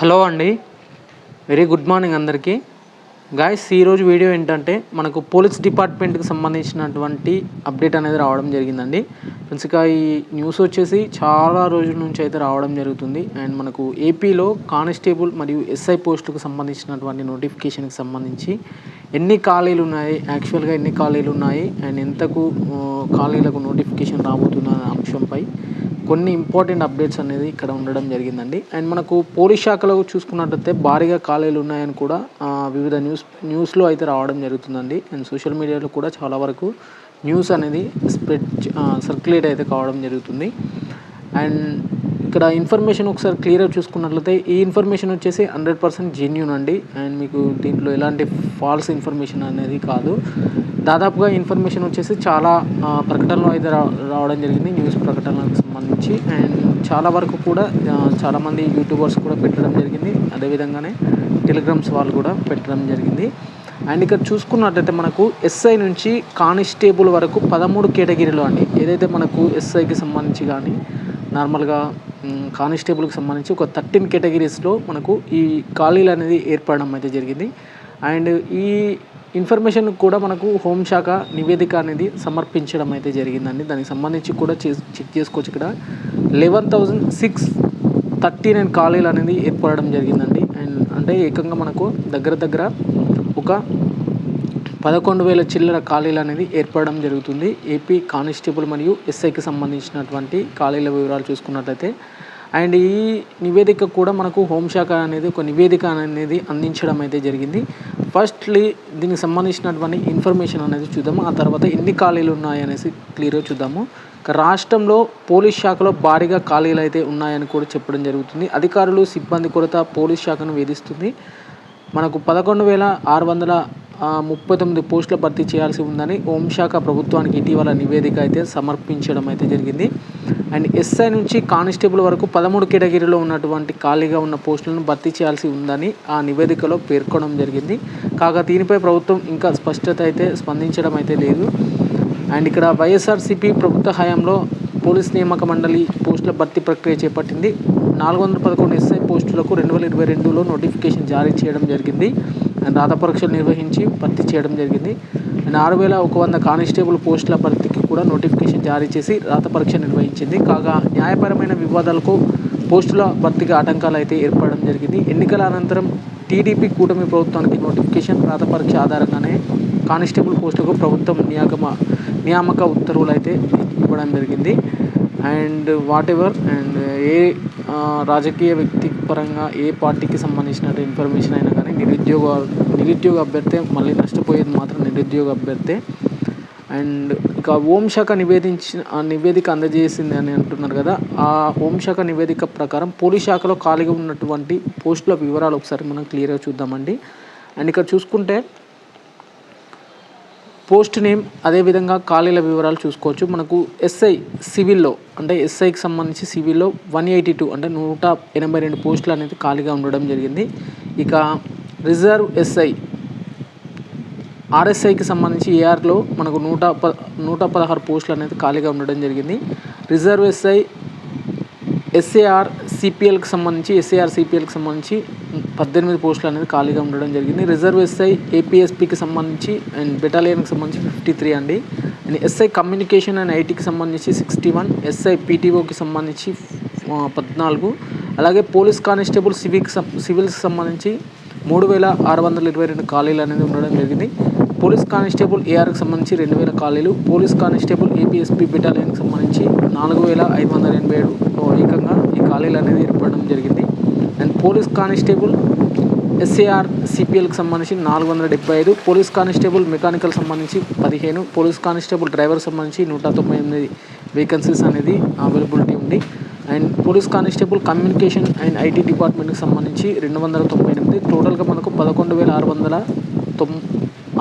Hello అండి. Very good morning అందరికీ. Guys ఈరోజు వీడియో ఏంటంటే మనకు పోలీస్ డిపార్ట్మెంట్కి సంబంధించినటువంటి అప్డేట్ అనేది రావడం జరిగిందండి. ఫ్రెండ్స్ ఇక ఈ న్యూస్ వచ్చేసి చాలా రోజుల నుంచి అయితే రావడం జరుగుతుంది. అండ్ మనకు ఏపీలో కానిస్టేబుల్ మరియు ఎస్ఐ పోస్టులకు సంబంధించినటువంటి నోటిఫికేషన్కి సంబంధించి ఎన్ని ఖాళీలు ఉన్నాయి? యాక్చువల్గా ఎన్ని ఖాళీలు ఉన్నాయి? అండ్ ఎంతకు ఖాళీలకు నోటిఫికేషన్ రాబోతున్న అంశంపై కొన్ని ఇంపార్టెంట్ అప్డేట్స్ అనేది ఇక్కడ ఉండడం జరిగిందండి. అండ్ మనకు పోలీస్ శాఖలో చూసుకున్నట్లయితే భారీగా ఖాళీలు ఉన్నాయని కూడా వివిధ న్యూస్ న్యూస్లో అయితే రావడం జరుగుతుందండి. అండ్ సోషల్ మీడియాలో కూడా చాలా వరకు న్యూస్ అనేది స్ప్రెడ్ సర్క్యులేట్ అయితే కావడం జరుగుతుంది. అండ్ ఇక్కడ ఇన్ఫర్మేషన్ ఒకసారి క్లియర్గా చూసుకున్నట్లయితే ఈ ఇన్ఫర్మేషన్ వచ్చేసి హండ్రెడ్ పర్సెంట్ జెన్యున్ అండి. అండ్ మీకు దీంట్లో ఎలాంటి ఫాల్స్ ఇన్ఫర్మేషన్ అనేది కాదు. దాదాపుగా ఇన్ఫర్మేషన్ వచ్చేసి చాలా ప్రకటనలో అయితే రా రావడం జరిగింది న్యూస్ ప్రకటనలకు సంబంధించి. అండ్ చాలా వరకు కూడా చాలామంది యూట్యూబర్స్ కూడా పెట్టడం జరిగింది. అదేవిధంగానే టెలిగ్రామ్స్ వాళ్ళు కూడా పెట్టడం జరిగింది. అండ్ ఇక్కడ చూసుకున్నట్లయితే మనకు ఎస్ఐ నుంచి కానిస్టేబుల్ వరకు పదమూడు కేటగిరీలో అండి. ఏదైతే మనకు ఎస్ఐకి సంబంధించి కానీ నార్మల్గా కానిస్టేబుల్కి సంబంధించి ఒక థర్టీన్ కేటగిరీస్లో మనకు ఈ ఖాళీలు అనేది ఏర్పడడం అయితే జరిగింది. అండ్ ఈ ఇన్ఫర్మేషన్ కూడా మనకు హోంశాఖ నివేదిక అనేది సమర్పించడం అయితే జరిగిందండి. దానికి సంబంధించి కూడా చెక్ చేసుకోవచ్చు ఇక్కడ. Eleven thousand six thirty nine ఖాళీలు అనేది ఏర్పడడం జరిగిందండి. అండ్ అంటే ఏకంగా మనకు దగ్గర దగ్గర ఒక పదకొండు వేల చిల్లర ఖాళీలు అనేది ఏర్పడడం జరుగుతుంది. ఏపీ కానిస్టేబుల్ మరియు ఎస్ఐకి సంబంధించినటువంటి ఖాళీల వివరాలు చూసుకున్నట్లయితే. అండ్ ఈ నివేదిక కూడా మనకు హోంశాఖ అనేది ఒక నివేదిక అనేది అందించడం అయితే జరిగింది. ఫస్ట్లీ దీనికి సంబంధించినటువంటి ఇన్ఫర్మేషన్ అనేది చూద్దాము ఆ తర్వాత ఎన్ని ఖాళీలు ఉన్నాయి అనేసి క్లియర్గా చూద్దాము. రాష్ట్రంలో పోలీస్ శాఖలో భారీగా ఖాళీలు అయితే ఉన్నాయని కూడా చెప్పడం జరుగుతుంది. అధికారులు సిబ్బంది కొరత పోలీస్ శాఖను వేధిస్తుంది. మనకు పదకొండు వేల ఆరు వందల ముప్పై తొమ్మిది పోస్టుల భర్తీ చేయాల్సి ఉందని హోంశాఖ ప్రభుత్వానికి ఇటీవల నివేదిక అయితే సమర్పించడం అయితే జరిగింది. అండ్ ఎస్ఐ నుంచి కానిస్టేబుల్ వరకు పదమూడు కేటగిరీలో ఉన్నటువంటి ఖాళీగా ఉన్న పోస్టులను భర్తీ చేయాల్సి ఉందని ఆ నివేదికలో పేర్కొనడం జరిగింది. కాగా దీనిపై ప్రభుత్వం ఇంకా స్పష్టత అయితే స్పందించడం అయితే లేదు. అండ్ ఇక్కడ వైఎస్ఆర్సీపీ ప్రభుత్వ హయాంలో పోలీస్ నియామక మండలి పోస్టుల భర్తీ ప్రక్రియ చేపట్టింది. నాలుగు వందల పదకొండు ఎస్ఐ పోస్టులకు రెండు వేల ఇరవై రెండులో నోటిఫికేషన్ జారీ చేయడం జరిగింది. రాత పరీక్షలు నిర్వహించి భర్తీ చేయడం జరిగింది. అండ్ ఆరు వేల ఒక వంద కానిస్టేబుల్ పోస్టుల భర్తీకి కూడా నోటిఫికేషన్ జారీ చేసి రాత పరీక్ష నిర్వహించింది. కాగా న్యాయపరమైన వివాదాలకు పోస్టుల భర్తీకి ఆటంకాలు అయితే ఏర్పడడం జరిగింది. ఎన్నికల అనంతరం టీడీపీ కూటమి ప్రభుత్వానికి నోటిఫికేషన్ రాత పరీక్ష ఆధారంగానే కానిస్టేబుల్ పోస్టులకు ప్రభుత్వం నియామక నియామక ఉత్తర్వులు అయితే ఇవ్వడం జరిగింది. అండ్ వాట్ ఎవర్ అండ్ ఏ రాజకీయ వ్యక్తి పరంగా ఏ పార్టీకి సంబంధించిన ఇన్ఫర్మేషన్ అయినా కానీ నిరుద్యోగ నిరుద్యోగ అభ్యర్థి మళ్ళీ నష్టపోయేది మాత్రం నిరుద్యోగ అభ్యర్థి. అండ్ ఇక హోంశాఖ నివేదించిన ఆ నివేదిక అందజేసింది అని అంటున్నారు కదా ఆ హోంశాఖ నివేదిక ప్రకారం పోలీస్ శాఖలో ఖాళీగా ఉన్నటువంటి పోస్టుల వివరాలు ఒకసారి మనం క్లియర్గా చూద్దామండి. అండ్ ఇక్కడ చూసుకుంటే పోస్ట్ నేమ్ అదేవిధంగా ఖాళీల వివరాలు చూసుకోవచ్చు. మనకు ఎస్ఐ సివిల్లో అంటే ఎస్ఐకి సంబంధించి సివిల్లో వన్ ఎయిటీ టూ అంటే నూట ఎనభై రెండు పోస్టులు అనేది ఖాళీగా ఉండడం జరిగింది. ఇక రిజర్వ్ ఎస్ఐ ఆర్ఎస్ఐకి సంబంధించి ఏఆర్లో మనకు నూట ప నూట పదహారు పోస్టులు అనేది ఖాళీగా ఉండడం జరిగింది. రిజర్వ్ ఎస్ఐ ఎస్ఏఆర్ సిపిఎల్కి సంబంధించి ఎస్ఏఆర్ సిపిఎల్కి సంబంధించి పద్దెనిమిది పోస్టులు అనేది ఖాళీగా ఉండడం జరిగింది. రిజర్వ్ ఎస్ఐ ఏపీఎస్పికి సంబంధించి అండ్ బెటాలియన్కి సంబంధించి ఫిఫ్టీ త్రీ అండి. అండ్ ఎస్ఐ కమ్యూనికేషన్ అండ్ ఐటీకి సంబంధించి సిక్స్టీ వన్ ఎస్ఐ పీటీఓకి సంబంధించి పద్నాలుగు. అలాగే పోలీస్ కానిస్టేబుల్ సివిక్ సివిల్స్కి సంబంధించి మూడు వేల ఆరు వందల ఇరవై రెండు ఖాళీలు అనేది ఉండడం జరిగింది. పోలీస్ కానిస్టేబుల్ ఏఆర్కి సంబంధించి రెండు వేల ఖాళీలు. పోలీస్ కానిస్టేబుల్ ఏపీఎస్పీ బెటాలియన్కి సంబంధించి నాలుగు వేల ఐదు వందల ఎనభై ఏడు ఏకంగా ఈ ఖాళీలు అనేది ఏర్పడడం జరిగింది. పోలీస్ కానిస్టేబుల్ ఎస్ఏఆర్ సిపిఎల్కి సంబంధించి నాలుగు వందల డెబ్బై ఐదు పోలీస్ కానిస్టేబుల్ మెకానికల్ సంబంధించి పదిహేను పోలీస్ కానిస్టేబుల్ డ్రైవర్ సంబంధించి నూట తొంభై ఎనిమిది వేకెన్సీస్ అనేది అవైలబిలిటీ ఉంది. And police constable communication and IT డిపార్ట్మెంట్కి సంబంధించి రెండు వందల తొంభై ఎనిమిది టోటల్గా మనకు పదకొండు వేల ఆరు వందల తొమ్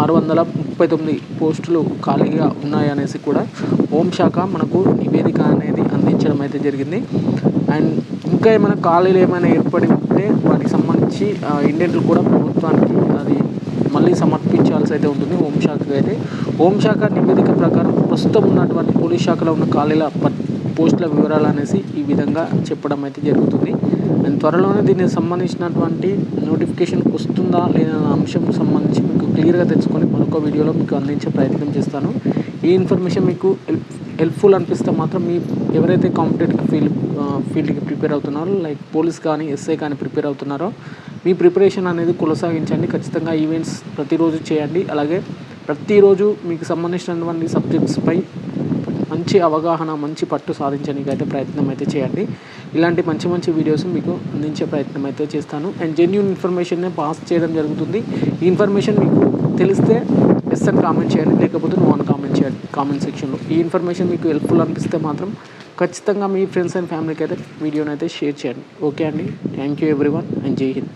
ఆరు వందల ముప్పై తొమ్మిది పోస్టులు ఖాళీగా ఉన్నాయనేసి కూడా హోంశాఖ మనకు నివేదిక అనేది అందించడం అయితే జరిగింది. అండ్ ఇంకా ఏమైనా ఖాళీలు ఏమైనా ఏర్పడి ఉంటే వాటికి సంబంధించి ఇండియన్లు కూడా ప్రభుత్వానికి అది మళ్ళీ సమర్పించాల్సి అయితే ఉంటుంది హోంశాఖకి అయితే. హోంశాఖ నివేదిక ప్రకారం ప్రస్తుతం ఉన్నటువంటి పోలీస్ శాఖలో ఉన్న ఖాళీల పోస్టుల వివరాలు అనేసి ఈ విధంగా చెప్పడం అయితే జరుగుతుంది. అండ్ త్వరలోనే దీనికి సంబంధించినటువంటి నోటిఫికేషన్ వస్తుందా లేదా అంశం సంబంధించి మీకు క్లియర్గా తెలుసుకొని మరొక వీడియోలో మీకు అందించే ప్రయత్నం చేస్తాను. ఈ ఇన్ఫర్మేషన్ మీకు హెల్ప్ హెల్ప్ఫుల్ అనిపిస్తే మాత్రం మీ ఎవరైతే కాంపిటేటివ్ ఫీల్డ్ ఫీల్డ్కి ప్రిపేర్ అవుతున్నారో లైక్ పోలీస్ కానీ ఎస్ఐ కానీ ప్రిపేర్ అవుతున్నారో మీ ప్రిపరేషన్ అనేది కొనసాగించండి. ఖచ్చితంగా ఈవెంట్స్ ప్రతిరోజు చేయండి. అలాగే ప్రతిరోజు మీకు సంబంధించినటువంటి సబ్జెక్ట్స్పై మంచి అవగాహన మంచి పట్టు సాధించడానికి అయితే ప్రయత్నం అయితే చేయండి. ఇలాంటి మంచి మంచి వీడియోస్ మీకు అందించే ప్రయత్నం అయితే చేస్తాను. అండ్ జెన్యున్ ఇన్ఫర్మేషన్నే పాస్ చేయడం జరుగుతుంది. ఈ ఇన్ఫర్మేషన్ మీకు తెలిస్తే ఎస్ అని కామెంట్ చేయండి. లేకపోతే నువ్వు కామెంట్ సెక్షన్లో ఈ ఇన్ఫర్మేషన్ మీకు హెల్ప్ఫుల్ అనిపిస్తే మాత్రం ఖచ్చితంగా మీ ఫ్రెండ్స్ అండ్ ఫ్యామిలీకి అయితే వీడియోని అయితే షేర్ చేయండి. ఓకే అండి? థ్యాంక్ యూ ఎవ్రీవన్ అండ్ జై హింద్